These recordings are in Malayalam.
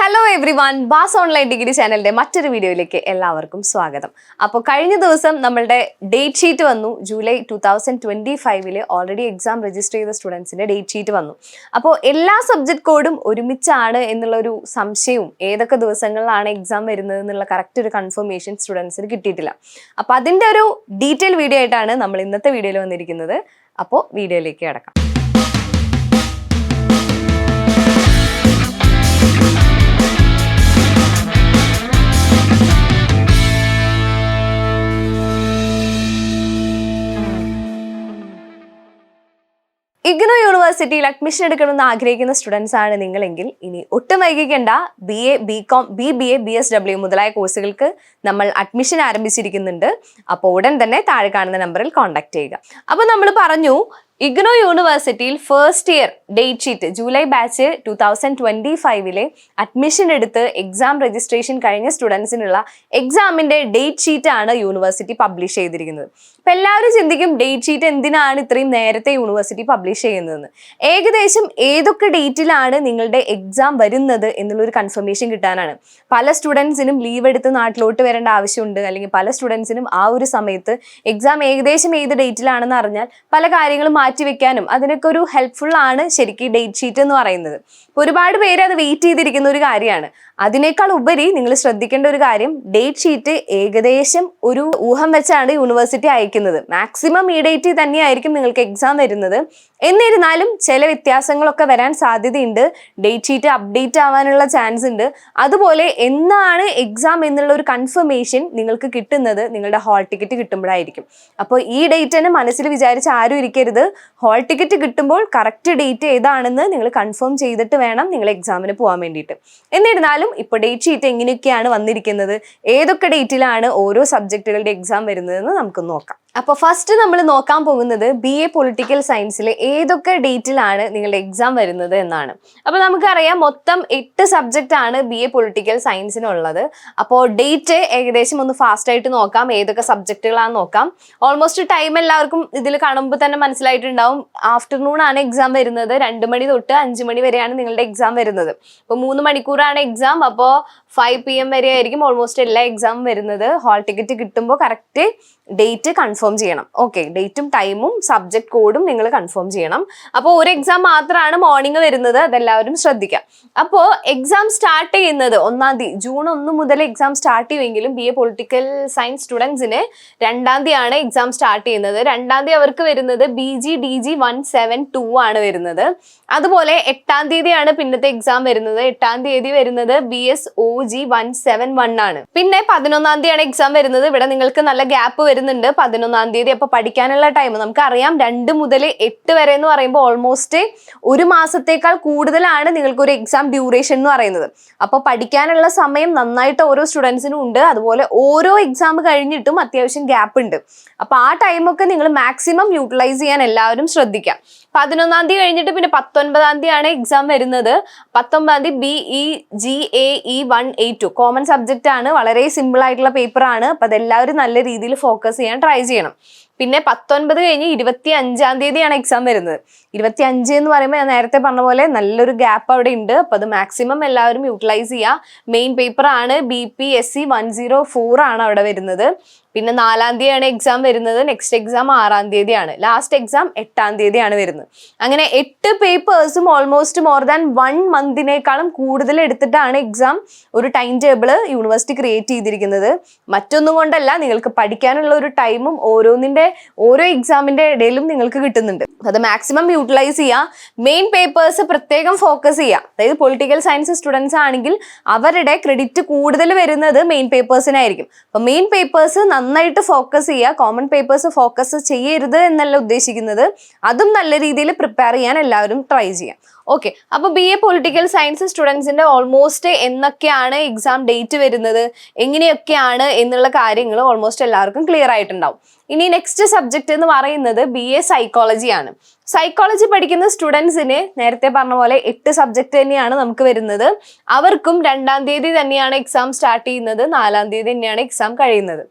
Hello everyone Baas online degree ചാനലിന്റെ മറ്റൊരു വീഡിയോയിലേക്ക് എല്ലാവർക്കും സ്വാഗതം. അപ്പോൾ കഴിഞ്ഞ ദിവസം നമ്മളുടെ ഡേറ്റ് ഷീറ്റ് വന്നു. ജൂലൈ ടൂ തൗസൻഡ് ട്വന്റി ഫൈവിൽ ഓൾറെഡി എക്സാം രജിസ്റ്റർ ചെയ്ത സ്റ്റുഡൻസിന്റെ ഡേറ്റ് ഷീറ്റ് വന്നു. അപ്പോൾ എല്ലാ സബ്ജക്ട് കോഡും ഒരുമിച്ചാണ് എന്നുള്ളൊരു സംശയവും ഏതൊക്കെ ദിവസങ്ങളിലാണ് എക്സാം വരുന്നത് എന്നുള്ള കറക്റ്റ് ഒരു കൺഫർമേഷൻ സ്റ്റുഡൻസിന് കിട്ടിയിട്ടില്ല. അപ്പോൾ അതിന്റെ ഒരു ഡീറ്റെയിൽ വീഡിയോ ആയിട്ടാണ് നമ്മൾ ഇന്നത്തെ വീഡിയോയിൽ വന്നിരിക്കുന്നത്. അപ്പോൾ വീഡിയോയിലേക്ക് കിടക്കാം. ഇഗ്നോ യൂണിവേഴ്സിറ്റിയിൽ അഡ്മിഷൻ എടുക്കണമെന്ന് ആഗ്രഹിക്കുന്ന സ്റ്റുഡൻസ് ആണ് നിങ്ങളെങ്കിൽ ഇനി ഒട്ടും വൈകിക്കേണ്ട B A B com B B A B S W മുതലായ കോഴ്സുകൾക്ക് നമ്മൾ അഡ്മിഷൻ ആരംഭിച്ചിരിക്കുന്നുണ്ട്. അപ്പോൾ ഉടൻ തന്നെ താഴെ കാണുന്ന നമ്പറിൽ കോൺടാക്ട് ചെയ്യുക. അപ്പോൾ നമ്മൾ പറഞ്ഞു ഇഗ്നോ യൂണിവേഴ്സിറ്റിയിൽ first year date sheet July batch two thousand twenty ഫൈവിലെ admission എടുത്ത് എക്സാം രജിസ്ട്രേഷൻ കഴിഞ്ഞ സ്റ്റുഡൻസിനുള്ള എക്സാമിന്റെ ഡേറ്റ് ഷീറ്റ് ആണ് യൂണിവേഴ്സിറ്റി പബ്ലിഷ് ചെയ്തിരിക്കുന്നത്. അപ്പൊ എല്ലാവരും ചിന്തിക്കും ഡേറ്റ് ഷീറ്റ് എന്തിനാണ് ഇത്രയും നേരത്തെ യൂണിവേഴ്സിറ്റി പബ്ലിഷ് ചെയ്യുന്നതെന്ന് ഏകദേശം ഏതൊക്കെ ഡേറ്റിലാണ് നിങ്ങളുടെ എക്സാം വരുന്നത് എന്നുള്ളൊരു കൺഫർമേഷൻ കിട്ടാനാണ്. പല സ്റ്റുഡൻസിനും ലീവ് എടുത്ത് നാട്ടിലോട്ട് വരേണ്ട ആവശ്യമുണ്ട് അല്ലെങ്കിൽ പല സ്റ്റുഡൻസിനും ആ ഒരു സമയത്ത് എക്സാം ഏകദേശം ഏത് ഡേറ്റിലാണെന്ന് അറിഞ്ഞാൽ പല കാര്യങ്ങളും മാറ്റിവെക്കാനും അതിനൊക്കെ ഒരു ഹെൽപ്ഫുൾ ആണ് ശരിക്കും ഡേറ്റ് ഷീറ്റ് എന്ന് പറയുന്നത്. ഒരുപാട് പേര് അത് വെയിറ്റ് ചെയ്തിരിക്കുന്ന ഒരു കാര്യമാണ്. അതിനേക്കാൾ ഉപരി നിങ്ങൾ ശ്രദ്ധിക്കേണ്ട ഒരു കാര്യം ഡേറ്റ് ഷീറ്റ് ഏകദേശം ഒരു ഊഹം വെച്ചാണ് യൂണിവേഴ്സിറ്റി അയക്കുന്നത്. മാക്സിമം ഈ ഡേറ്റിൽ തന്നെയായിരിക്കും നിങ്ങൾക്ക് എക്സാം വരുന്നത്. എന്നിരുന്നാലും ചില വ്യത്യാസങ്ങളൊക്കെ വരാൻ സാധ്യതയുണ്ട്. ഡേറ്റ് ഷീറ്റ് അപ്ഡേറ്റ് ആവാനുള്ള ചാൻസ് ഉണ്ട്. അതുപോലെ എന്നാണ് എക്സാം എന്നുള്ള ഒരു കൺഫർമേഷൻ നിങ്ങൾക്ക് കിട്ടുന്നത് നിങ്ങളുടെ ഹാൾ ടിക്കറ്റ് കിട്ടുമ്പോഴായിരിക്കും. അപ്പോൾ ഈ ഡേറ്റ് തന്നെ മനസ്സിൽ വിചാരിച്ച് ആരും ഇരിക്കരുത്. ഹാൾ ടിക്കറ്റ് കിട്ടുമ്പോൾ കറക്റ്റ് ഡേറ്റ് ഏതാണെന്ന് നിങ്ങൾ കൺഫേം ചെയ്തിട്ട് വേണം നിങ്ങൾ എക്സാമിന് പോകാൻ വേണ്ടിയിട്ട്. എന്നിരുന്നാലും ഇപ്പോൾ ഡേറ്റ് ഷീറ്റ് എങ്ങനെയൊക്കെയാണ് വന്നിരിക്കുന്നത്? ഏതൊക്കെ ഡേറ്റിലാണ് ഓരോ സബ്ജക്റ്റുകളുടെ എക്സാം വരുന്നതെന്ന് നമുക്ക് നോക്കാം. അപ്പോൾ ഫസ്റ്റ് നമ്മൾ നോക്കാൻ പോകുന്നത് ബി എ പൊളിറ്റിക്കൽ സയൻസിൽ ഏതൊക്കെ ഡേറ്റിലാണ് നിങ്ങളുടെ എക്സാം വരുന്നത് എന്നാണ്. അപ്പോൾ നമുക്കറിയാം മൊത്തം എട്ട് സബ്ജക്റ്റ് ആണ് ബി എ പൊളിറ്റിക്കൽ സയൻസിനുള്ളത് അപ്പോൾ ഡേറ്റ് ഏകദേശം ഒന്ന് ഫാസ്റ്റ് ആയിട്ട് നോക്കാം ഏതൊക്കെ സബ്ജക്റ്റുകളാണെന്ന് നോക്കാം. ഓൾമോസ്റ്റ് ടൈം എല്ലാവർക്കും ഇതിൽ കാണുമ്പോൾ തന്നെ മനസ്സിലായിട്ടുണ്ടാവും. ആഫ്റ്റർനൂൺ ആണ് എക്സാം വരുന്നത്. രണ്ട് മണി തൊട്ട് അഞ്ച് മണി വരെയാണ് നിങ്ങളുടെ എക്സാം വരുന്നത്. അപ്പോൾ മൂന്ന് മണിക്കൂറാണ് എക്സാം അപ്പോൾ ഫൈവ് പി എം വരെ ആയിരിക്കും ഓൾമോസ്റ്റ് എല്ലാ എക്സാം വരുന്നത്. ഹാൾ ടിക്കറ്റ് കിട്ടുമ്പോൾ കറക്റ്റ് ഡേറ്റ് കൺഫേം ചെയ്യണം. ഓക്കെ ഡേറ്റും ടൈമും സബ്ജക്ട് കോഡും നിങ്ങൾ കൺഫേം ചെയ്യണം. അപ്പോൾ ഒരു എക്സാം മാത്രമാണ് മോർണിംഗ് വരുന്നത് അതെല്ലാവരും ശ്രദ്ധിക്കാം. അപ്പോൾ എക്സാം സ്റ്റാർട്ട് ചെയ്യുന്നത് ഒന്നാം തീയതി ജൂൺ ഒന്ന് മുതൽ എക്സാം സ്റ്റാർട്ട് ചെയ്യുമെങ്കിലും ബി എ പൊളിറ്റിക്കൽ സയൻസ് സ്റ്റുഡൻസിന് രണ്ടാം തീയതിയാണ് എക്സാം സ്റ്റാർട്ട് ചെയ്യുന്നത്. രണ്ടാം തീയതി അവർക്ക് വരുന്നത് B G D G one seven two ആണ് വരുന്നത്. അതുപോലെ എട്ടാം തീയതിയാണ് പിന്നത്തെ എക്സാം വരുന്നത്. എട്ടാം തീയതി വരുന്നത് B S O G one seven one ആണ്. പിന്നെ പതിനൊന്നാം തീയതിയാണ് എക്സാം വരുന്നത്. ഇവിടെ നിങ്ങൾക്ക് നല്ല ഗ്യാപ്പ് വരുന്നുണ്ട്. പതിനൊന്നാം തീയതി. അപ്പൊ പഠിക്കാനുള്ള ടൈം നമുക്കറിയാം രണ്ട് മുതൽ എട്ട് വരെ എന്ന് പറയുമ്പോൾ ഓൾമോസ്റ്റ് ഒരു മാസത്തേക്കാൾ കൂടുതലാണ് നിങ്ങൾക്ക് ഒരു എക്സാം ഡ്യൂറേഷൻ എന്ന് പറയുന്നത്. അപ്പൊ പഠിക്കാനുള്ള സമയം നന്നായിട്ട് ഓരോ സ്റ്റുഡൻസിനും ഉണ്ട്. അതുപോലെ ഓരോ എക്സാം കഴിഞ്ഞിട്ടും അത്യാവശ്യം ഗ്യാപ്പ് ഉണ്ട്. അപ്പൊ ആ ടൈമൊക്കെ നിങ്ങൾ മാക്സിമം യൂട്ടിലൈസ് ചെയ്യാൻ എല്ലാവരും ശ്രദ്ധിക്കാം. പതിനൊന്നാം തീയതി കഴിഞ്ഞിട്ട് പിന്നെ പത്തൊൻപതാം തീയതിയാണ് എക്സാം വരുന്നത്. പത്തൊമ്പതാം തീയതി B E G A E one eight two common subject ആണ്. വളരെ സിമ്പിൾ ആയിട്ടുള്ള പേപ്പർ ആണ്. അപ്പൊ അതെല്ലാവരും നല്ല രീതിയിൽ ഫോക്കസ് ചെയ്യാൻ ട്രൈ ചെയ്യണം. പിന്നെ പത്തൊൻപത് കഴിഞ്ഞ് ഇരുപത്തി അഞ്ചാം തീയതിയാണ് എക്സാം വരുന്നത്. ഇരുപത്തി അഞ്ച് എന്ന് പറയുമ്പോൾ ഞാൻ നേരത്തെ പറഞ്ഞ പോലെ നല്ലൊരു ഗ്യാപ്പ് അവിടെ ഉണ്ട്. അപ്പൊ അത് മാക്സിമം എല്ലാവരും യൂട്ടിലൈസ് ചെയ്യുക മെയിൻ പേപ്പർ ആണ് B P S C one zero four ആണ് അവിടെ വരുന്നത്. പിന്നെ നാലാം തീയതിയാണ് എക്സാം വരുന്നത്. നെക്സ്റ്റ് എക്സാം ആറാം തീയതിയാണ്. ലാസ്റ്റ് എക്സാം എട്ടാം തീയതിയാണ് വരുന്നത്. അങ്ങനെ എട്ട് പേപ്പേഴ്സും ഓൾമോസ്റ്റ് മോർ ദാൻ വൺ മന്തിനേക്കാളും കൂടുതൽ എടുത്തിട്ടാണ് എക്സാം ഒരു ടൈം ടേബിൾ യൂണിവേഴ്സിറ്റി ക്രിയേറ്റ് ചെയ്തിരിക്കുന്നത്. മറ്റൊന്നും കൊണ്ടല്ല നിങ്ങൾക്ക് പഠിക്കാനുള്ള ഒരു ടൈമും ഓരോന്നിന്റെ ഓരോ എക്സാമിന്റെ ഇടയിലും നിങ്ങൾക്ക് കിട്ടുന്നുണ്ട്. അത് മാക്സിമം യൂട്ടിലൈസ് ചെയ്യുക മെയിൻ പേപ്പേഴ്സ് പ്രത്യേകം ഫോക്കസ് ചെയ്യുക അതായത് പൊളിറ്റിക്കൽ സയൻസ് സ്റ്റുഡൻസ് ആണെങ്കിൽ അവരുടെ ക്രെഡിറ്റ് കൂടുതൽ വരുന്നത് മെയിൻ പേപ്പേഴ്സിനായിരിക്കും അപ്പൊ മെയിൻ പേപ്പേഴ്സ് നന്നായിട്ട് ഫോക്കസ് ചെയ്യുക കോമൺ പേപ്പേഴ്സ് ഫോക്കസ് ചെയ്യരുത് എന്നല്ല ഉദ്ദേശിക്കുന്നത്. അതും നല്ല രീതിയിൽ പ്രിപ്പയർ ചെയ്യാൻ എല്ലാവരും ട്രൈ ചെയ്യാം. ഓക്കെ അപ്പൊ ബി എ പൊളിറ്റിക്കൽ സയൻസ് സ്റ്റുഡൻസിന്റെ ഓൾമോസ്റ്റ് എന്നൊക്കെയാണ് എക്സാം ഡേറ്റ് വരുന്നത്. എങ്ങനെയൊക്കെയാണ് എന്നുള്ള കാര്യങ്ങൾ ഓൾമോസ്റ്റ് എല്ലാവർക്കും ക്ലിയർ ആയിട്ടുണ്ടാവും. ഇനി നെക്സ്റ്റ് സബ്ജക്ട് എന്ന് പറയുന്നത് ബി എ സൈക്കോളജിയാണ് സൈക്കോളജി പഠിക്കുന്ന സ്റ്റുഡൻസിന് നേരത്തെ പറഞ്ഞ പോലെ എട്ട് സബ്ജക്ട് തന്നെയാണ് നമുക്ക് വരുന്നത്. അവർക്കും രണ്ടാം തീയതി തന്നെയാണ് എക്സാം സ്റ്റാർട്ട് ചെയ്യുന്നത്. നാലാം തീയതി തന്നെയാണ് എക്സാം കഴിയുന്നത്.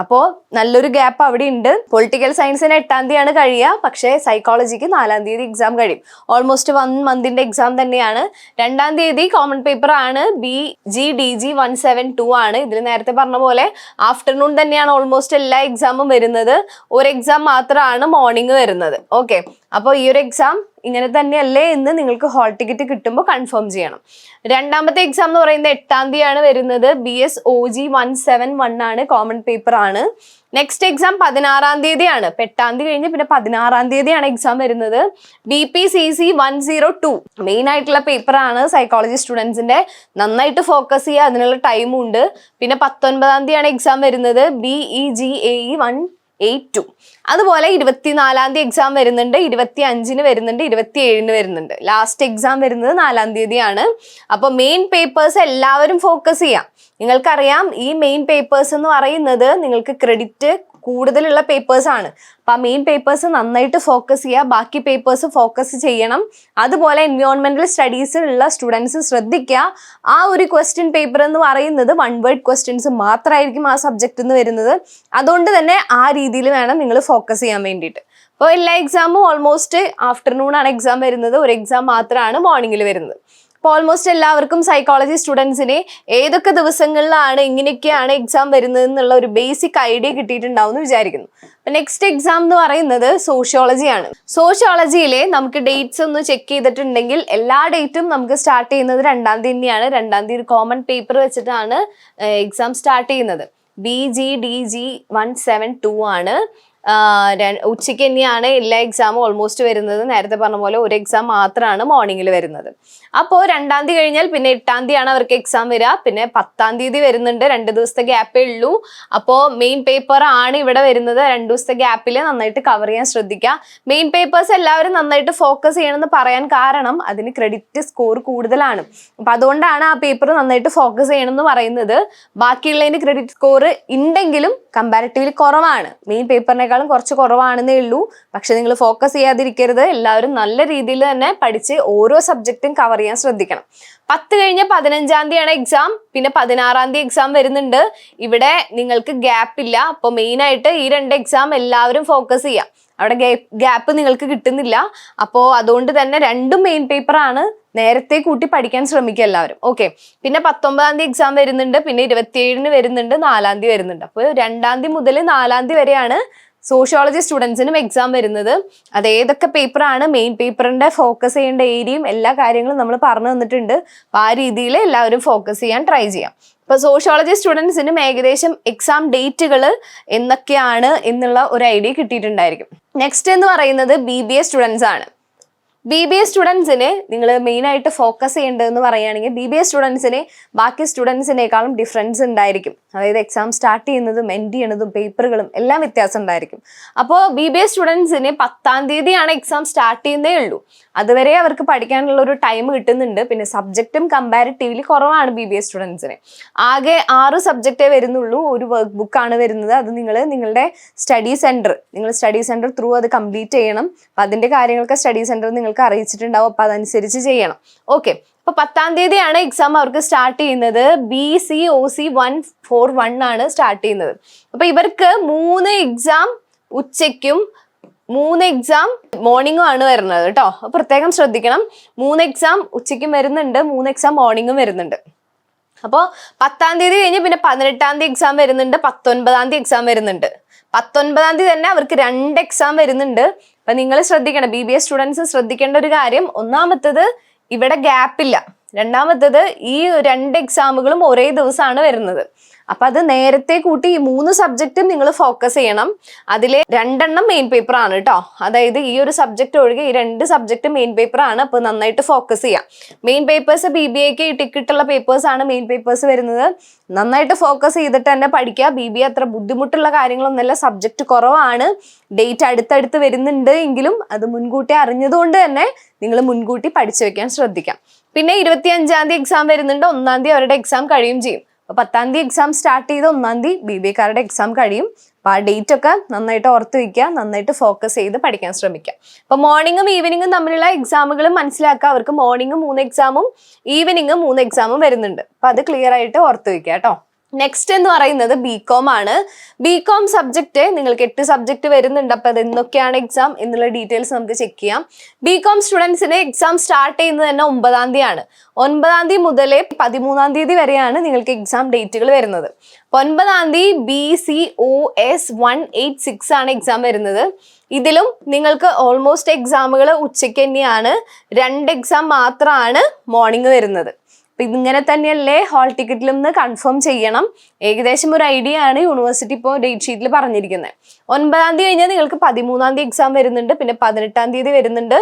അപ്പോൾ നല്ലൊരു ഗ്യാപ്പ് അവിടെ ഉണ്ട് പൊളിറ്റിക്കൽ സയൻസിന് എട്ടാം തീയതിയാണ് കഴിയുക. പക്ഷേ സൈക്കോളജിക്ക് നാലാം തീയതി എക്സാം കഴിയും. ഓൾമോസ്റ്റ് വൺ മന്തിന്റെ എക്സാം തന്നെയാണ്. രണ്ടാം തീയതി കോമൺ പേപ്പർ ആണ്. B G D G one seven two ആണ്. ഇതിൽ നേരത്തെ പറഞ്ഞ പോലെ ആഫ്റ്റർനൂൺ തന്നെയാണ് ഓൾമോസ്റ്റ് എല്ലാ എക്സാമും വരുന്നത്. ഒരു എക്സാം മാത്രമാണ് മോർണിംഗ് വരുന്നത്. ഓക്കെ അപ്പോൾ ഈ ഒരു എക്സാം ഇങ്ങനെ തന്നെയല്ലേ എന്ന് നിങ്ങൾക്ക് ഹോൾ ടിക്കറ്റ് കിട്ടുമ്പോൾ കൺഫേം ചെയ്യണം. രണ്ടാമത്തെ എക്സാം എന്ന് പറയുന്നത് എട്ടാം തീയതിയാണ് വരുന്നത്. B S O G one seven one ആണ് കോമൺ പേപ്പർ ആണ്. നെക്സ്റ്റ് എക്സാം പതിനാറാം തീയതിയാണ്. ഇപ്പം എട്ടാം തീയതി കഴിഞ്ഞ് പിന്നെ പതിനാറാം തീയതിയാണ് എക്സാം വരുന്നത്. B P C C one zero two main ആയിട്ടുള്ള പേപ്പറാണ് സൈക്കോളജി സ്റ്റുഡൻസിന്റെ നന്നായിട്ട് ഫോക്കസ് ചെയ്യുക അതിനുള്ള ടൈമും ഉണ്ട്. പിന്നെ പത്തൊൻപതാം തീയതിയാണ് എക്സാം വരുന്നത്. B E G A E one eight two അതുപോലെ ഇരുപത്തിനാലാം തീയതി എക്സാം വരുന്നുണ്ട് ഇരുപത്തി അഞ്ചിന് വരുന്നുണ്ട് ഇരുപത്തി ഏഴിന് വരുന്നുണ്ട്. ലാസ്റ്റ് എക്സാം വരുന്നത് നാലാം തീയതിയാണ്. അപ്പോൾ മെയിൻ പേപ്പേഴ്സ് എല്ലാവരും ഫോക്കസ് ചെയ്യാം. നിങ്ങൾക്കറിയാം ഈ മെയിൻ പേപ്പേഴ്സ് എന്ന് പറയുന്നത് നിങ്ങൾക്ക് ക്രെഡിറ്റ് കൂടുതലുള്ള പേപ്പേഴ്സ് ആണ്. അപ്പൊ ആ മെയിൻ പേപ്പേഴ്സ് നന്നായിട്ട് ഫോക്കസ് ചെയ്യുക ബാക്കി പേപ്പേഴ്സ് ഫോക്കസ് ചെയ്യണം. അതുപോലെ എൻവയോൺമെന്റൽ സ്റ്റഡീസ് ഉള്ള സ്റ്റുഡൻസ് ശ്രദ്ധിക്കുക ആ ഒരു ക്വസ്റ്റ്യൻ പേപ്പർ എന്ന് പറയുന്നത് വൺ വേർഡ് ക്വസ്റ്റ്യൻസ് മാത്രമായിരിക്കും ആ സബ്ജക്റ്റ് എന്ന് വരുന്നത്. അതുകൊണ്ട് തന്നെ ആ രീതിയിൽ വേണം നിങ്ങൾ ഫോക്കസ് ചെയ്യാൻ വേണ്ടിയിട്ട്. അപ്പോൾ എല്ലാ എക്സാമും ഓൾമോസ്റ്റ് ആഫ്റ്റർനൂൺ ആണ് എക്സാം വരുന്നത്. ഒരു എക്സാം മാത്രമാണ് മോർണിംഗിൽ വരുന്നത്. അപ്പോൾ ഓൾമോസ്റ്റ് എല്ലാവർക്കും സൈക്കോളജി സ്റ്റുഡൻസിന് ഏതൊക്കെ ദിവസങ്ങളിലാണ് ഇങ്ങനെയൊക്കെയാണ് എക്സാം വരുന്നത് എന്നുള്ള ഒരു ബേസിക് ഐഡിയ കിട്ടിയിട്ടുണ്ടാവും എന്ന് വിചാരിക്കുന്നു. നെക്സ്റ്റ് എക്സാം എന്ന് പറയുന്നത് സോഷ്യോളജിയാണ് സോഷ്യോളജിയിലെ നമുക്ക് ഡേറ്റ്സ് ഒന്ന് ചെക്ക് ചെയ്തിട്ടുണ്ടെങ്കിൽ എല്ലാ ഡേറ്റും നമുക്ക് സ്റ്റാർട്ട് ചെയ്യുന്നത് രണ്ടാം തീയതി തന്നെയാണ്. രണ്ടാം തീയതി കോമൺ പേപ്പർ വെച്ചിട്ടാണ് എക്സാം സ്റ്റാർട്ട് ചെയ്യുന്നത്. B G D G one seven two ആണ്. ഉച്ചയ്ക്ക് തന്നെയാണ് എല്ലാ എക്സാമും ഓൾമോസ്റ്റ് വരുന്നത്. നേരത്തെ പറഞ്ഞ പോലെ ഒരു എക്സാം മാത്രമാണ് മോർണിംഗിൽ വരുന്നത്. അപ്പോൾ രണ്ടാം തീയതി കഴിഞ്ഞാൽ പിന്നെ എട്ടാം തീയതിയാണ് അവർക്ക് എക്സാം വരിക പിന്നെ പത്താം തീയതി വരുന്നുണ്ട്. രണ്ട് ദിവസത്തെ ഗ്യാപ്പേ ഉള്ളൂ. അപ്പോൾ മെയിൻ പേപ്പർ ആണ് ഇവിടെ വരുന്നത്. രണ്ട് ദിവസത്തെ ഗ്യാപ്പിൽ നന്നായിട്ട് കവർ ചെയ്യാൻ ശ്രദ്ധിക്കുക മെയിൻ പേപ്പേഴ്സ് എല്ലാവരും നന്നായിട്ട് ഫോക്കസ് ചെയ്യണമെന്ന് പറയാൻ കാരണം അതിന് ക്രെഡിറ്റ് സ്കോർ കൂടുതലാണ്. അപ്പം അതുകൊണ്ടാണ് ആ പേപ്പർ നന്നായിട്ട് ഫോക്കസ് ചെയ്യണമെന്ന് പറയുന്നത്. ബാക്കിയുള്ളതിന് ക്രെഡിറ്റ് സ്കോർ ഉണ്ടെങ്കിലും കമ്പാരിറ്റീവ്ലി കുറവാണ്. മെയിൻ പേപ്പറിനേക്കാളും കുറച്ച് കുറവാണെന്നേ ഉള്ളൂ. പക്ഷെ നിങ്ങൾ ഫോക്കസ് ചെയ്യാതിരിക്കരുത്. എല്ലാവരും നല്ല രീതിയിൽ തന്നെ പഠിച്ച് ഓരോ സബ്ജക്റ്റും കവർ ചെയ്യാൻ ശ്രദ്ധിക്കണം. പത്ത് കഴിഞ്ഞ് പതിനഞ്ചാം തീയതിയാണ് എക്സാം പിന്നെ പതിനാറാം തീയതി എക്സാം വരുന്നുണ്ട്. ഇവിടെ നിങ്ങൾക്ക് ഗ്യാപ്പ് ഇല്ല. അപ്പോൾ മെയിനായിട്ട് ഈ രണ്ട് എക്സാം എല്ലാവരും ഫോക്കസ് ചെയ്യാം. അവിടെ ഗ്യാപ്പ് നിങ്ങൾക്ക് കിട്ടുന്നില്ല. അപ്പോൾ അതുകൊണ്ട് തന്നെ രണ്ടും മെയിൻ പേപ്പറാണ് നേരത്തെ കൂട്ടി പഠിക്കാൻ ശ്രമിക്കുക എല്ലാവരും. ഓക്കെ പിന്നെ പത്തൊമ്പതാം തീയതി എക്സാം വരുന്നുണ്ട്. പിന്നെ ഇരുപത്തിയേഴിന് വരുന്നുണ്ട്. നാലാം തീയതി വരുന്നുണ്ട്. അപ്പോൾ രണ്ടാം തീയതി മുതൽ നാലാം തീയതി വരെയാണ് സോഷ്യോളജി സ്റ്റുഡൻസിനും എക്സാം വരുന്നത്. അത് ഏതൊക്കെ പേപ്പറാണ് മെയിൻ പേപ്പറിന്റെ ഫോക്കസ് ചെയ്യേണ്ട ഏരിയയും എല്ലാ കാര്യങ്ങളും നമ്മൾ പറഞ്ഞു തന്നിട്ടുണ്ട്. അപ്പോൾ ആ രീതിയിൽ എല്ലാവരും ഫോക്കസ് ചെയ്യാൻ ട്രൈ ചെയ്യാം. ഇപ്പൊ സോഷ്യോളജി സ്റ്റുഡൻസിനും ഏകദേശം എക്സാം ഡേറ്റുകൾ എന്നൊക്കെയാണ് എന്നുള്ള ഒരു ഐഡിയ കിട്ടിയിട്ടുണ്ടായിരിക്കും. നെക്സ്റ്റ് എന്ന് പറയുന്നത് ബി ബി എ സ്റ്റുഡൻസ് ആണ്. ബി ബി എ സ്റ്റുഡൻസിന് നിങ്ങൾ മെയിനായിട്ട് ഫോക്കസ് ചെയ്യേണ്ടതെന്ന് പറയുകയാണെങ്കിൽ ബി ബി എ സ്റ്റുഡൻസിന് ബാക്കി സ്റ്റുഡൻസിനേക്കാളും ഡിഫറൻസ് ഉണ്ടായിരിക്കും. അതായത് എക്സാം സ്റ്റാർട്ട് ചെയ്യുന്നതും എൻഡ് ചെയ്യുന്നതും പേപ്പറുകളും എല്ലാം വ്യത്യാസം ഉണ്ടായിരിക്കും. അപ്പോൾ ബി ബി എ സ്റ്റുഡൻസിന് പത്താം തീയതിയാണ് എക്സാം സ്റ്റാർട്ട് ചെയ്യുന്നേ ഉള്ളൂ. അതുവരെ അവർക്ക് പഠിക്കാനുള്ള ഒരു ടൈം കിട്ടുന്നുണ്ട്. പിന്നെ സബ്ജക്റ്റും കമ്പാരിറ്റീവ്ലി കുറവാണ് ബി ബി എ സ്റ്റുഡൻസിന് ആകെ ആറ് സബ്ജക്റ്റേ വരുന്നുള്ളൂ. ഒരു വർക്ക് ബുക്കാണ് വരുന്നത്. അത് നിങ്ങൾ നിങ്ങളുടെ സ്റ്റഡി സെന്റർ നിങ്ങൾ സ്റ്റഡി സെന്റർ ത്രൂ അത് കംപ്ലീറ്റ് ചെയ്യണം. അപ്പം അതിന്റെ കാര്യങ്ങളൊക്കെ സ്റ്റഡി സെന്റർ നിങ്ങൾക്ക് അറിയിച്ചിട്ടുണ്ടാവും. അപ്പം അതനുസരിച്ച് ചെയ്യണം. ഓക്കെ അപ്പോൾ പത്താം തീയതിയാണ് എക്സാം അവർക്ക് സ്റ്റാർട്ട് ചെയ്യുന്നത്. B C O C one four one ആണ് സ്റ്റാർട്ട് ചെയ്യുന്നത്. അപ്പോൾ ഇവർക്ക് മൂന്ന് എക്സാം ഉച്ചയ്ക്കും മൂന്ന് എക്സാം മോർണിംഗും ആണ് വരുന്നത് കേട്ടോ പ്രത്യേകം ശ്രദ്ധിക്കണം. മൂന്ന് എക്സാം ഉച്ചയ്ക്കും വരുന്നുണ്ട് മൂന്ന് എക്സാം മോർണിംഗും വരുന്നുണ്ട്. അപ്പോൾ പത്താം തീയതി കഴിഞ്ഞ് പിന്നെ പതിനെട്ടാം തീയതി എക്സാം വരുന്നുണ്ട് പത്തൊൻപതാം തീയതി എക്സാം വരുന്നുണ്ട്. പത്തൊൻപതാം തീയതി തന്നെ അവർക്ക് രണ്ട് എക്സാം വരുന്നുണ്ട്. അപ്പം നിങ്ങൾ ശ്രദ്ധിക്കണം ബി ബി എസ് സ്റ്റുഡൻസ് ശ്രദ്ധിക്കേണ്ട ഒരു കാര്യം ഒന്നാമത്തത് ഇവിടെ ഗ്യാപ്പ് ഇല്ല. രണ്ടാമത്തത് ഈ രണ്ട് എക്സാമുകളും ഒരേ ദിവസമാണ് വരുന്നത്. അപ്പൊ അത് നേരത്തെ കൂട്ടി ഈ മൂന്ന് സബ്ജക്റ്റും നിങ്ങൾ ഫോക്കസ് ചെയ്യണം. അതിലെ രണ്ടെണ്ണം മെയിൻ പേപ്പർ ആണ് കേട്ടോ അതായത് ഈ ഒരു സബ്ജക്റ്റ് ഒഴികെ ഈ രണ്ട് സബ്ജക്റ്റ് മെയിൻ പേപ്പർ ആണ്. അപ്പൊ നന്നായിട്ട് ഫോക്കസ് ചെയ്യാം. മെയിൻ പേപ്പേഴ്സ് ബി ബി എക്ക് ടിക്കറ്റുള്ള പേപ്പേഴ്സ് ആണ് മെയിൻ പേപ്പേഴ്സ് വരുന്നത്. നന്നായിട്ട് ഫോക്കസ് ചെയ്തിട്ട് തന്നെ പഠിക്കുക. ബി ബി അത്ര ബുദ്ധിമുട്ടുള്ള കാര്യങ്ങളൊന്നുമല്ല. സബ്ജക്റ്റ് കുറവാണ്. ഡേറ്റ് അടുത്തടുത്ത് വരുന്നുണ്ട് എങ്കിലും അത് മുൻകൂട്ടി അറിഞ്ഞതുകൊണ്ട് തന്നെ നിങ്ങൾ മുൻകൂട്ടി പഠിച്ചു വെക്കാൻ ശ്രദ്ധിക്കാം. പിന്നെ ഇരുപത്തി അഞ്ചാം തീയതി എക്സാം വരുന്നുണ്ട്. ഒന്നാം തീയതി അവരുടെ എക്സാം കഴിയും ചെയ്യും. അപ്പൊ പത്താം തീയതി എക്സാം സ്റ്റാർട്ട് ചെയ്ത് ഒന്നാം തീയതി ബി ബി എക്കാരുടെ എക്സാം കഴിയും. അപ്പൊ ആ ഡേറ്റ് ഒക്കെ നന്നായിട്ട് ഓർത്ത് വയ്ക്കുക നന്നായിട്ട് ഫോക്കസ് ചെയ്ത് പഠിക്കാൻ ശ്രമിക്കുക. അപ്പൊ മോർണിംഗും ഈവനിങ്ങും തമ്മിലുള്ള എക്സാമുകൾ മനസ്സിലാക്കുക. അവർക്ക് മോർണിംഗ് മൂന്ന് എക്സാമും ഈവനിങ് മൂന്ന് എക്സാമും വരുന്നുണ്ട്. അപ്പൊ അത് ക്ലിയർ ആയിട്ട് ഓർത്ത് വയ്ക്കുക കേട്ടോ. നെക്സ്റ്റ് എന്ന് പറയുന്നത് ബി കോം ആണ്. ബി കോം സബ്ജക്റ്റ് നിങ്ങൾക്ക് എട്ട് സബ്ജക്റ്റ് വരുന്നുണ്ട്. അപ്പൊ അത് എന്തൊക്കെയാണ് എക്സാം എന്നുള്ള ഡീറ്റെയിൽസ് നമുക്ക് ചെക്ക് ചെയ്യാം. ബി കോം സ്റ്റുഡൻസിന് എക്സാം സ്റ്റാർട്ട് ചെയ്യുന്നത് തന്നെ ഒമ്പതാം തീയതിയാണ്. ഒൻപതാം തീയതി മുതൽ പതിമൂന്നാം തീയതി വരെയാണ് നിങ്ങൾക്ക് എക്സാം ഡേറ്റുകൾ വരുന്നത്. ഒൻപതാം തീയതി B C O S one eight six ആണ് എക്സാം വരുന്നത്. ഇതിലും നിങ്ങൾക്ക് ഓൾമോസ്റ്റ് എക്സാമുകൾ ഉച്ചയ്ക്ക് തന്നെയാണ്. രണ്ട് എക്സാം മാത്രമാണ് മോർണിംഗ് വരുന്നത്. അപ്പൊ ഇതിങ്ങനെ തന്നെയല്ലേ ഹാൾ ടിക്കറ്റിൽ നിന്ന് കൺഫേം ചെയ്യണം. ഏകദേശം ഒരു ഐഡിയ ആണ് യൂണിവേഴ്സിറ്റി ഇപ്പോൾ ഡേറ്റ് ഷീറ്റിൽ പറഞ്ഞിരിക്കുന്നത് ഒൻപതാം തീയതി കഴിഞ്ഞാൽ നിങ്ങൾക്ക് പതിമൂന്നാം തീയതി എക്സാം വരുന്നുണ്ട് പിന്നെ പതിനെട്ടാം തീയതി വരുന്നുണ്ട്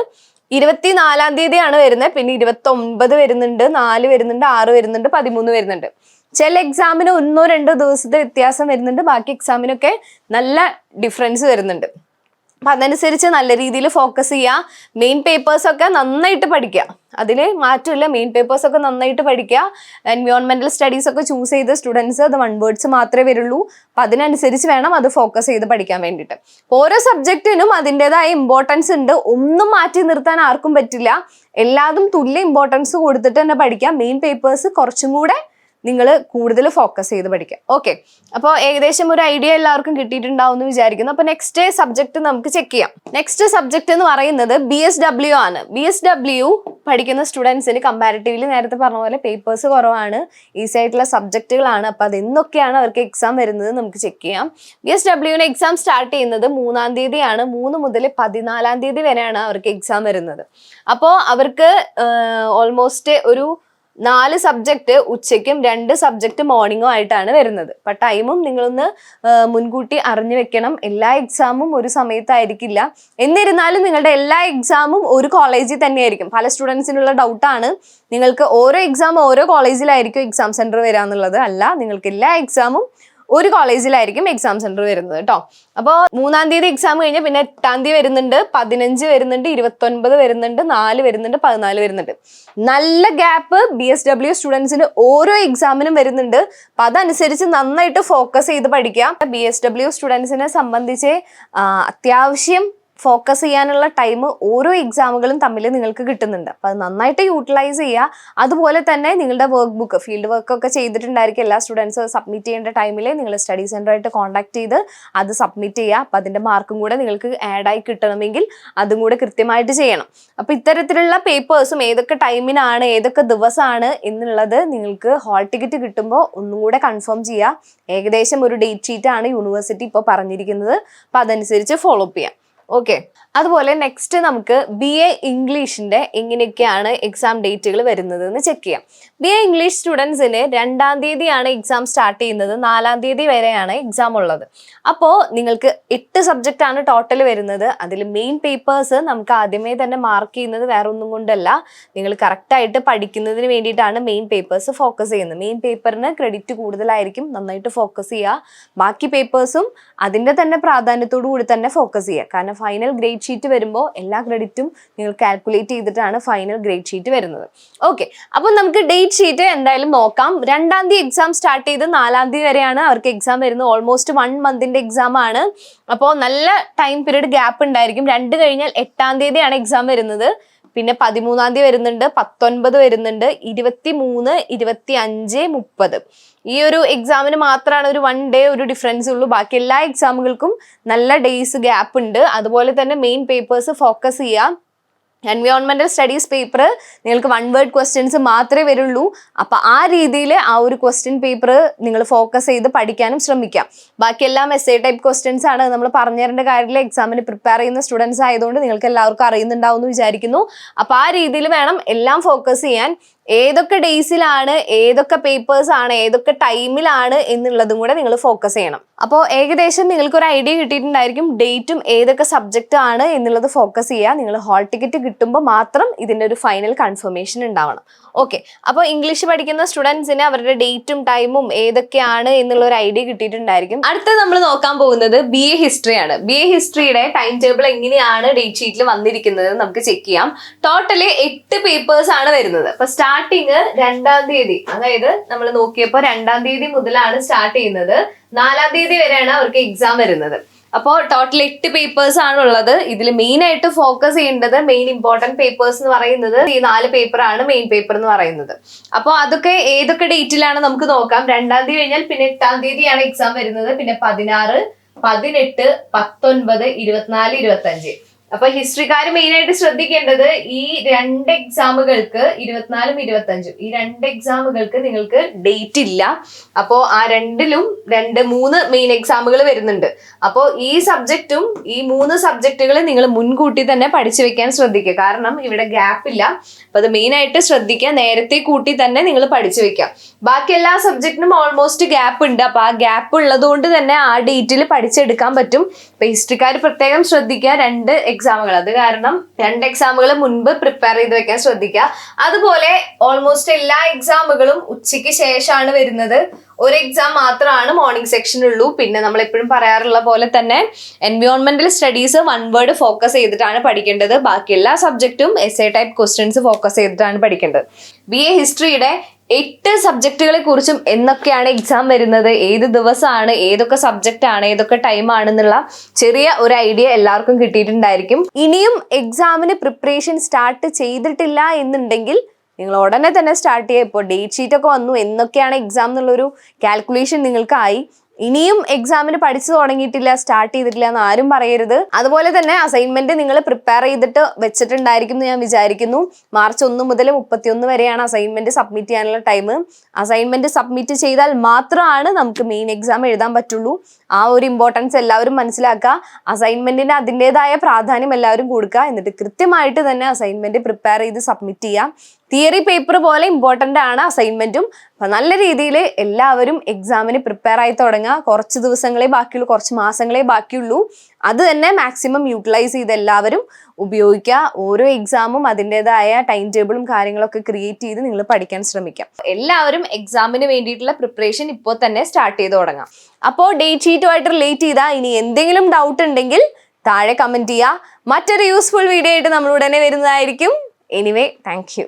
ഇരുപത്തിനാലാം തീയതിയാണ് വരുന്നത് പിന്നെ ഇരുപത്തി ഒമ്പത് വരുന്നുണ്ട് നാല് വരുന്നുണ്ട് ആറ് വരുന്നുണ്ട് പതിമൂന്ന് വരുന്നുണ്ട്. ചില എക്സാമിന് ഒന്നോ രണ്ടോ ദിവസത്തെ വ്യത്യാസം വരുന്നുണ്ട് ബാക്കി എക്സാമിനൊക്കെ നല്ല ഡിഫറൻസ് വരുന്നുണ്ട്. അപ്പൊ അതനുസരിച്ച് നല്ല രീതിയിൽ ഫോക്കസ് ചെയ്യുക മെയിൻ പേപ്പേഴ്സൊക്കെ നന്നായിട്ട് പഠിക്കുക അതിൽ മാറ്റമില്ല. മെയിൻ പേപ്പേഴ്സൊക്കെ നന്നായിട്ട് പഠിക്കുക എൻവയോൺമെന്റൽ സ്റ്റഡീസ് ഒക്കെ ചൂസ് ചെയ്ത് സ്റ്റുഡൻസ് അത് വൺ വേർഡ്സ് മാത്രമേ വരുള്ളൂ. അപ്പൊ അതിനനുസരിച്ച് വേണം അത് ഫോക്കസ് ചെയ്ത് പഠിക്കാൻ വേണ്ടിയിട്ട്. ഓരോ സബ്ജക്റ്റിനും അതിന്റെതായ ഇമ്പോർട്ടൻസ് ഉണ്ട്. ഒന്നും മാറ്റി നിർത്താൻ ആർക്കും പറ്റില്ല. എല്ലാതും തുല്യ ഇമ്പോർട്ടൻസ് കൊടുത്തിട്ട് തന്നെ പഠിക്കാം. മെയിൻ പേപ്പേഴ്സ് കുറച്ചും കൂടെ നിങ്ങൾ കൂടുതൽ ഫോക്കസ് ചെയ്ത് പഠിക്കുക ഓക്കെ അപ്പോൾ ഏകദേശം ഒരു ഐഡിയ എല്ലാവർക്കും കിട്ടിയിട്ടുണ്ടാവും എന്ന് വിചാരിക്കുന്നു. അപ്പോൾ നെക്സ്റ്റ് സബ്ജക്ട് നമുക്ക് ചെക്ക് ചെയ്യാം. നെക്സ്റ്റ് സബ്ജക്ട് എന്ന് പറയുന്നത് ബി എസ് ഡബ്ല്യു ആണ്. ബി എസ് ഡബ്ല്യു പഠിക്കുന്ന സ്റ്റുഡൻസിന് കമ്പാരിറ്റീവ്ലി നേരത്തെ പറഞ്ഞ പോലെ പേപ്പേഴ്സ് കുറവാണ്. ഈസി ആയിട്ടുള്ള സബ്ജക്റ്റുകളാണ് അപ്പോൾ അതെന്നൊക്കെയാണ് അവർക്ക് എക്സാം വരുന്നത് നമുക്ക് ചെക്ക് ചെയ്യാം. ബി എസ് ഡബ്ല്യുവിന് എക്സാം സ്റ്റാർട്ട് ചെയ്യുന്നത് മൂന്നാം തീയതിയാണ്. മൂന്ന് മുതൽ പതിനാലാം തീയതി വരെയാണ് അവർക്ക് എക്സാം വരുന്നത്. അപ്പോൾ അവർക്ക് ഓൾമോസ്റ്റ് ഒരു നാല് സബ്ജക്റ്റ് ഉച്ചയ്ക്കും രണ്ട് സബ്ജക്റ്റ് മോർണിംഗും ആയിട്ടാണ് വരുന്നത്. അപ്പൊ ടൈമും നിങ്ങളൊന്ന് മുൻകൂട്ടി അറിഞ്ഞു വെക്കണം. എല്ലാ എക്സാമും ഒരു സമയത്തായിരിക്കില്ല. എന്നിരുന്നാലും നിങ്ങളുടെ എല്ലാ എക്സാമും ഒരു കോളേജിൽ തന്നെയായിരിക്കും. പല സ്റ്റുഡൻസിനുള്ള ഡൗട്ടാണ് നിങ്ങൾക്ക് ഓരോ എക്സാം ഓരോ കോളേജിലായിരിക്കും എക്സാം സെന്റർ വരാന്നുള്ളത് അല്ല. നിങ്ങൾക്ക് എല്ലാ എക്സാമും ഒരു കോളേജിലായിരിക്കും എക്സാം സെന്റർ വരുന്നത് കേട്ടോ അപ്പോൾ മൂന്നാം തീയതി എക്സാം കഴിഞ്ഞ് പിന്നെ എട്ടാം തീയതി വരുന്നുണ്ട് പതിനഞ്ച് വരുന്നുണ്ട് ഇരുപത്തൊൻപത് വരുന്നുണ്ട് നാല് വരുന്നുണ്ട് പതിനാല് വരുന്നുണ്ട്. നല്ല ഗ്യാപ്പ് ബി എസ് ഡബ്ല്യു സ്റ്റുഡൻസിന് ഓരോ എക്സാമിനും വരുന്നുണ്ട്. അപ്പൊ അതനുസരിച്ച് നന്നായിട്ട് ഫോക്കസ് ചെയ്ത് പഠിക്കുക. ബി എസ് ഡബ്ല്യു സ്റ്റുഡൻസിനെ സംബന്ധിച്ച് അത്യാവശ്യം ഫോക്കസ് ചെയ്യാനുള്ള ടൈം ഓരോ എക്സാമുകളും തമ്മിൽ നിങ്ങൾക്ക് കിട്ടുന്നുണ്ട്. അപ്പോൾ അത് നന്നായിട്ട് യൂട്ടിലൈസ് ചെയ്യുക. അതുപോലെ തന്നെ നിങ്ങളുടെ വർക്ക് ബുക്ക് ഫീൽഡ് വർക്കൊക്കെ ചെയ്തിട്ടുണ്ടായിരിക്കും എല്ലാ സ്റ്റുഡൻസ് സബ്മിറ്റ് ചെയ്യേണ്ട ടൈമിൽ നിങ്ങൾ സ്റ്റഡി സെന്ററായിട്ട് കോൺടാക്ട് ചെയ്ത് അത് സബ്മിറ്റ് ചെയ്യുക. അപ്പോൾ അതിന്റെ മാർക്കും കൂടെ നിങ്ങൾക്ക് ആഡായി കിട്ടണമെങ്കിൽ അതും കൂടെ കൃത്യമായിട്ട് ചെയ്യണം. അപ്പോൾ ഇത്തരത്തിലുള്ള പേപ്പേഴ്സും ഏതൊക്കെ ടൈമിനാണ് ഏതൊക്കെ ദിവസമാണ് എന്നുള്ളത് നിങ്ങൾക്ക് ഹാൾ ടിക്കറ്റ് കിട്ടുമ്പോൾ ഒന്നും കൂടെ കൺഫേം ചെയ്യുക. ഏകദേശം ഒരു ഡേറ്റ് ഷീറ്റാണ് യൂണിവേഴ്സിറ്റി ഇപ്പോൾ പറഞ്ഞിരിക്കുന്നത്. അപ്പോൾ അതനുസരിച്ച് ഫോളോ അപ്പ് ചെയ്യാം. ഓക്കെ അതുപോലെ നെക്സ്റ്റ് നമുക്ക് ബി എ ഇംഗ്ലീഷിന്റെ എങ്ങനെയൊക്കെയാണ് എക്സാം ഡേറ്റുകൾ വരുന്നത് എന്ന് ചെക്ക് ചെയ്യാം. ബി എ ഇംഗ്ലീഷ് സ്റ്റുഡൻസിന് രണ്ടാം തീയതിയാണ് എക്സാം സ്റ്റാർട്ട് ചെയ്യുന്നത്. നാലാം തീയതി വരെയാണ് എക്സാം ഉള്ളത്. അപ്പോൾ നിങ്ങൾക്ക് എട്ട് സബ്ജക്റ്റാണ് ടോട്ടൽ വരുന്നത്. അതിൽ മെയിൻ പേപ്പേഴ്സ് നമുക്ക് ആദ്യമേ തന്നെ മാർക്ക് ചെയ്യുന്നത് വേറെ ഒന്നും കൊണ്ടല്ല. നിങ്ങൾ കറക്റ്റായിട്ട് പഠിക്കുന്നതിന് വേണ്ടിയിട്ടാണ് മെയിൻ പേപ്പേഴ്സ് ഫോക്കസ് ചെയ്യുന്നത്. മെയിൻ പേപ്പറിന് ക്രെഡിറ്റ് കൂടുതലായിരിക്കും. നന്നായിട്ട് ഫോക്കസ് ചെയ്യുക. ബാക്കി പേപ്പേഴ്സും അതിന്റെ തന്നെ പ്രാധാന്യത്തോടു കൂടി തന്നെ ഫോക്കസ് ചെയ്യുക. കാരണം ഫൈനൽ ഗ്രേഡ് ഷീറ്റ് വരുമ്പോൾ എല്ലാ ക്രെഡിറ്റും നിങ്ങൾ കാൽക്കുലേറ്റ് ചെയ്തിട്ടാണ് ഫൈനൽ ഗ്രേഡ് ഷീറ്റ് വരുന്നത്. ഓക്കെ അപ്പോൾ നമുക്ക് ഡേറ്റ് ഷീറ്റ് എന്തായാലും നോക്കാം. രണ്ടാം തീയതി എക്സാം സ്റ്റാർട്ട് ചെയ്ത് നാലാം തീയതി വരെയാണ് അവർക്ക് എക്സാം വരുന്നത്. ഓൾമോസ്റ്റ് വൺ മന്തിന്റെ എക്സാം ആണ്. അപ്പോൾ നല്ല ടൈം പീരീഡ് ഗ്യാപ്പ് ഉണ്ടായിരിക്കും. രണ്ട് കഴിഞ്ഞാൽ എട്ടാം തീയതിയാണ് എക്സാം വരുന്നത്. പിന്നെ പതിമൂന്നാം തീയതി വരുന്നുണ്ട് പത്തൊൻപത് വരുന്നുണ്ട് ഇരുപത്തി മൂന്ന് ഇരുപത്തി അഞ്ച് മുപ്പത്. ഈ ഒരു എക്സാമിന് മാത്രമാണ് ഒരു വൺ ഡേ ഒരു ഡിഫറൻസ് ഉള്ളൂ. ബാക്കി എല്ലാ എക്സാമുകൾക്കും നല്ല ഡേയ്സ് ഗ്യാപ്പ് ഉണ്ട്. അതുപോലെ തന്നെ മെയിൻ പേപ്പേഴ്സ് ഫോക്കസ് ചെയ്യാം. എൻവയോൺമെന്റൽ സ്റ്റഡീസ് പേപ്പർ നിങ്ങൾക്ക് വൺ വേർഡ് ക്വസ്റ്റ്യൻസ് മാത്രമേ വരുള്ളൂ. അപ്പോൾ ആ രീതിയിൽ ആ ഒരു ക്വസ്റ്റ്യൻ പേപ്പർ നിങ്ങൾ ഫോക്കസ് ചെയ്ത് പഠിക്കാനും ശ്രമിക്കാം. ബാക്കിയെല്ലാം എസ് എ ടൈപ്പ് ക്വസ്റ്റ്യൻസ് ആണ് നമ്മൾ പറഞ്ഞു തരേണ്ട കാര്യത്തിൽ എക്സാമിന് പ്രിപ്പയർ ചെയ്യുന്ന സ്റ്റുഡൻസ് ആയതുകൊണ്ട് നിങ്ങൾക്ക് എല്ലാവർക്കും അറിയുന്നുണ്ടാവും എന്ന് വിചാരിക്കുന്നു. അപ്പോൾ ആ രീതിയിൽ വേണം എല്ലാം ഫോക്കസ് ചെയ്യാൻ. ഏതൊക്കെ ഡേയ്സിലാണ് ഏതൊക്കെ പേപ്പേഴ്സ് ആണ് ഏതൊക്കെ ടൈമിലാണ് എന്നുള്ളതും കൂടെ നിങ്ങൾ ഫോക്കസ് ചെയ്യണം. അപ്പോൾ ഏകദേശം നിങ്ങൾക്ക് ഒരു ഐഡിയ കിട്ടിയിട്ടുണ്ടായിരിക്കും ഡേറ്റും ഏതൊക്കെ സബ്ജക്റ്റ് ആണ് എന്നുള്ളത് ഫോക്കസ് ചെയ്യുക നിങ്ങൾ ഹാൾ ടിക്കറ്റ് കിട്ടുമ്പോൾ മാത്രം ഇതിന്റെ ഒരു ഫൈനൽ കൺഫർമേഷൻ ഉണ്ടാവണം. ഓക്കെ അപ്പോൾ ഇംഗ്ലീഷ് പഠിക്കുന്ന സ്റ്റുഡൻസിന് അവരുടെ ഡേറ്റും ടൈമും ഏതൊക്കെയാണ് എന്നുള്ള ഒരു ഐഡിയ കിട്ടിയിട്ടുണ്ടായിരിക്കും. അടുത്ത നമ്മൾ നോക്കാൻ പോകുന്നത് ബി എ ഹിസ്റ്ററിയാണ് ബി എ ഹിസ്റ്ററിയുടെ ടൈം ടേബിൾ എങ്ങനെയാണ് ഡേറ്റ് ഷീറ്റിൽ വന്നിരിക്കുന്നത് നമുക്ക് ചെക്ക് ചെയ്യാം. ടോട്ടലി എട്ട് പേപ്പേഴ്സ് ആണ് വരുന്നത്. അപ്പൊ സ്റ്റാർട്ടിങ് രണ്ടാം തീയതി. അതായത് നമ്മൾ നോക്കിയപ്പോൾ രണ്ടാം തീയതി മുതലാണ് സ്റ്റാർട്ട് ചെയ്യുന്നത്. നാലാം തീയതി വരെയാണ് അവർക്ക് എക്സാം വരുന്നത്. അപ്പോൾ ടോട്ടൽ എട്ട് പേപ്പേഴ്സ് ആണ് ഉള്ളത് ഇതിൽ മെയിൻ ആയിട്ട് ഫോക്കസ് ചെയ്യേണ്ടത് മെയിൻ ഇമ്പോർട്ടന്റ് പേപ്പേഴ്സ് എന്ന് പറയുന്നത് ഈ നാല് പേപ്പർ ആണ് മെയിൻ പേപ്പർ എന്ന് പറയുന്നത്. അപ്പോൾ അതൊക്കെ ഏതൊക്കെ ഡേറ്റിലാണ് നമുക്ക് നോക്കാം. രണ്ടാം തീയതി കഴിഞ്ഞാൽ പിന്നെ എട്ടാം തീയതിയാണ് എക്സാം വരുന്നത്. പിന്നെ പതിനാറ് പതിനെട്ട് പത്തൊൻപത് ഇരുപത്തിനാല് ഇരുപത്തി അഞ്ച് അപ്പൊ ഹിസ്റ്ററിക്കാർ മെയിൻ ആയിട്ട് ശ്രദ്ധിക്കേണ്ടത് ഈ രണ്ട് എക്സാമുകൾക്ക് ഇരുപത്തിനാലും ഇരുപത്തഞ്ചും ഈ രണ്ട് എക്സാമുകൾക്ക് നിങ്ങൾക്ക് ഡേറ്റ് ഇല്ല. അപ്പോൾ ആ രണ്ടിലും രണ്ട് മൂന്ന് മെയിൻ എക്സാമുകൾ വരുന്നുണ്ട്. അപ്പോൾ ഈ സബ്ജക്റ്റും ഈ മൂന്ന് സബ്ജക്റ്റുകൾ നിങ്ങൾ മുൻകൂട്ടി തന്നെ പഠിച്ചു വെക്കാൻ ശ്രദ്ധിക്കുക. കാരണം ഇവിടെ ഗ്യാപ്പ് ഇല്ല. അപ്പൊ അത് മെയിൻ ആയിട്ട് ശ്രദ്ധിക്കുക. നേരത്തെ കൂട്ടി തന്നെ നിങ്ങൾ പഠിച്ചു വെക്കാം ബാക്കി എല്ലാ സബ്ജക്റ്റിനും ഓൾമോസ്റ്റ് ഗ്യാപ്പ് ഉണ്ട്. അപ്പൊ ആ ഗ്യാപ്പ് ഉള്ളതുകൊണ്ട് തന്നെ ആ ഡേറ്റിൽ പഠിച്ചെടുക്കാൻ പറ്റും. ഹിസ്റ്ററിക്കാർ പ്രത്യേകം ശ്രദ്ധിക്കുക. രണ്ട് എക്സാമുകൾ അത് കാരണം രണ്ട് എക്സാമുകൾ മുൻപ് പ്രിപ്പയർ ചെയ്ത് വെക്കാൻ ശ്രദ്ധിക്കുക. അതുപോലെ ഓൾമോസ്റ്റ് എല്ലാ എക്സാമുകളും ഉച്ചയ്ക്ക് ശേഷമാണ് വരുന്നത്. ഒരു എക്സാം മാത്രമാണ് മോർണിംഗ് സെക്ഷനുള്ളൂ പിന്നെ നമ്മൾ എപ്പോഴും പറയാറുള്ള പോലെ തന്നെ എൻവയോൺമെന്റൽ സ്റ്റഡീസ് വൺ വേർഡ് ഫോക്കസ് ചെയ്തിട്ടാണ് പഠിക്കേണ്ടത്. ബാക്കി എല്ലാ സബ്ജക്റ്റും S A type questions focus ചെയ്തിട്ടാണ് പഠിക്കേണ്ടത്. ബി എ ഹിസ്റ്ററിയുടെ എട്ട് സബ്ജക്റ്റുകളെ കുറിച്ചും എന്നൊക്കെയാണ് എക്സാം വരുന്നത്. ഏത് ദിവസമാണ് ഏതൊക്കെ സബ്ജക്റ്റ് ആണ് ഏതൊക്കെ ടൈം ആണെന്നുള്ള ചെറിയ ഒരു ഐഡിയ എല്ലാവർക്കും കിട്ടിയിട്ടുണ്ടായിരിക്കും. ഇനിയും എക്സാമിന് പ്രിപ്പറേഷൻ സ്റ്റാർട്ട് ചെയ്തിട്ടില്ല എന്നുണ്ടെങ്കിൽ നിങ്ങൾ ഉടനെ തന്നെ സ്റ്റാർട്ട് ചെയ്യുക. ഇപ്പോൾ ഡേറ്റ് ഷീറ്റ് ഒക്കെ വന്നു എന്നൊക്കെയാണ് എക്സാം എന്നുള്ളൊരു കാൽക്കുലേഷൻ നിങ്ങൾക്കായി. ഇനിയും എക്സാമിന് പഠിച്ചു തുടങ്ങിയിട്ടില്ല സ്റ്റാർട്ട് ചെയ്തിട്ടില്ല എന്ന് ആരും പറയരുത്. അതുപോലെ തന്നെ അസൈൻമെന്റ് നിങ്ങൾ പ്രിപ്പയർ ചെയ്തിട്ട് വെച്ചിട്ടുണ്ടായിരിക്കും എന്ന് ഞാൻ വിചാരിക്കുന്നു. മാർച്ച് ഒന്ന് മുതൽ മുപ്പത്തിയൊന്ന് വരെയാണ് അസൈൻമെന്റ് സബ്മിറ്റ് ചെയ്യാനുള്ള ടൈം അസൈൻമെന്റ് സബ്മിറ്റ് ചെയ്താൽ മാത്രമാണ് നമുക്ക് മെയിൻ എക്സാം എഴുതാൻ പറ്റുള്ളൂ. ആ ഒരു ഇമ്പോർട്ടൻസ് എല്ലാവരും മനസ്സിലാക്കുക. അസൈൻമെന്റിന് അതിന്റെതായ പ്രാധാന്യം എല്ലാവരും കൊടുക്കുക. എന്നിട്ട് കൃത്യമായിട്ട് തന്നെ അസൈൻമെന്റ് പ്രിപ്പയർ ചെയ്ത് സബ്മിറ്റ് ചെയ്യാം തിയറി പേപ്പർ പോലെ ഇമ്പോർട്ടന്റ് ആണ് അസൈൻമെന്റും അപ്പം നല്ല രീതിയിൽ എല്ലാവരും എക്സാമിന് പ്രിപ്പയർ ആയി തുടങ്ങുക. കുറച്ച് ദിവസങ്ങളെ ബാക്കിയുള്ളൂ കുറച്ച് മാസങ്ങളെ ബാക്കിയുള്ളൂ. അത് തന്നെ മാക്സിമം യൂട്ടിലൈസ് ചെയ്ത് എല്ലാവരും ഉപയോഗിക്കുക. ഓരോ എക്സാമും അതിന്റെതായ ടൈം ടേബിളും കാര്യങ്ങളൊക്കെ ക്രിയേറ്റ് ചെയ്ത് നിങ്ങൾ പഠിക്കാൻ ശ്രമിക്കാം. എല്ലാവരും എക്സാമിന് വേണ്ടിയിട്ടുള്ള പ്രിപ്പറേഷൻ ഇപ്പോൾ തന്നെ സ്റ്റാർട്ട് ചെയ്ത് തുടങ്ങാം. അപ്പോൾ ഡേറ്റ് ഷീറ്റുമായിട്ട് റിലേറ്റ് ചെയ്താൽ ഇനി എന്തെങ്കിലും ഡൗട്ട് ഉണ്ടെങ്കിൽ താഴെ കമന്റ് ചെയ്യുക. മറ്റൊരു യൂസ്ഫുൾ വീഡിയോ ആയിട്ട് നമ്മളുടനെ വരുന്നതായിരിക്കും. Anyway thank you